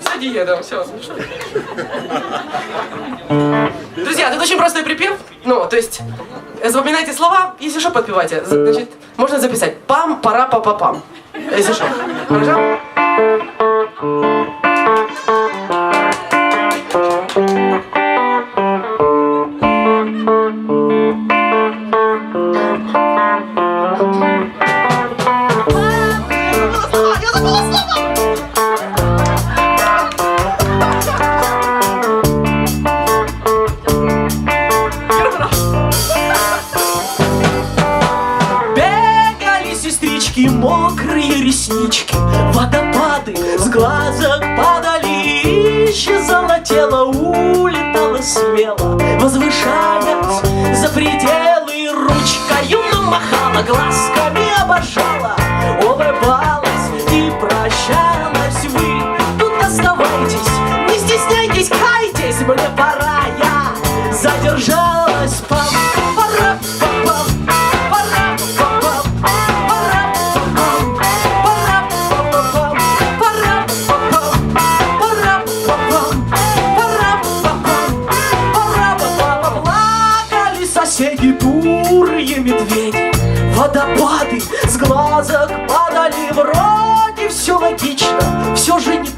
Все диеда, все. Друзья, тут очень простой припев. Ну, то есть, запоминайте слова, если что, подпевайте. Значит, можно записать пам, пара, па, па, пам. Если что. Хорошо? Реснички Водопады с глазок падали Исчезало тело, улетало смело Возвышаясь за пределы Ручкою намахала, глазками обожала Улыбалась и прощалась. Вы Тут оставайтесь, не стесняйтесь, кайтесь Мне пора, я задержалась бурые медведи Водопады с глазок падали. Вроде все логично, все же непривычно